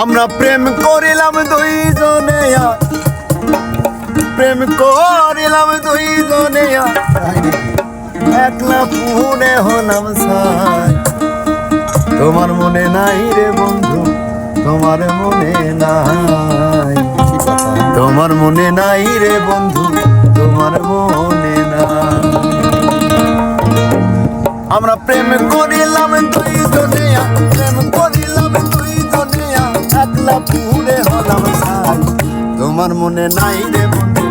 আমরা প্রেম করিলাম দুইজনে প্রেম করিলাম দুইজনে একলা পুনে হলাম সাই। তোমার মনে নাই রে বন্ধু, তোমার মনে নাই। তোমার মনে নাই রে বন্ধু, তোমার মনে নাই। আমরা প্রেম করিলাম দুই পুরে হলাম তোমার মনে নাই রে বন্ধু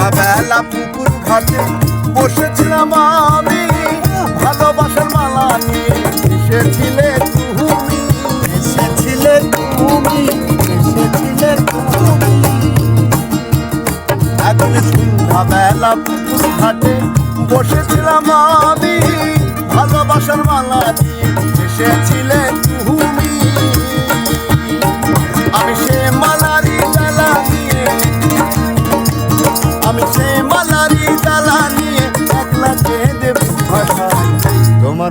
সন্ধ্যাবেলা পুকুর ঘাটে বসেছিলাম আমি। ভালোবাসার মালা নিয়ে এসেছিলে তুমি। এসেছিলে তুমি এসেছিলে তুমি। এখন সন্ধ্যাবেলা পুকুর ঘাটে বসেছিলাম আমি। ভালোবাসার মালা দিয়ে এসেছিলে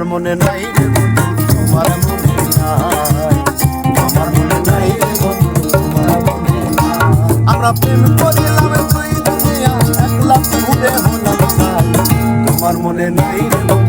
মনে নাই রে তোমার মনে নাই। আমার মনে নাই রে তোমার মনে নাই। আমরা প্রেম করিলাম তুই দুনিয়া একলা ঘুরে হলাম সাই তোমার মনে নাই রে বন্ধু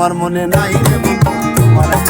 আমায় মনে নাই রে বন্ধু, তোমার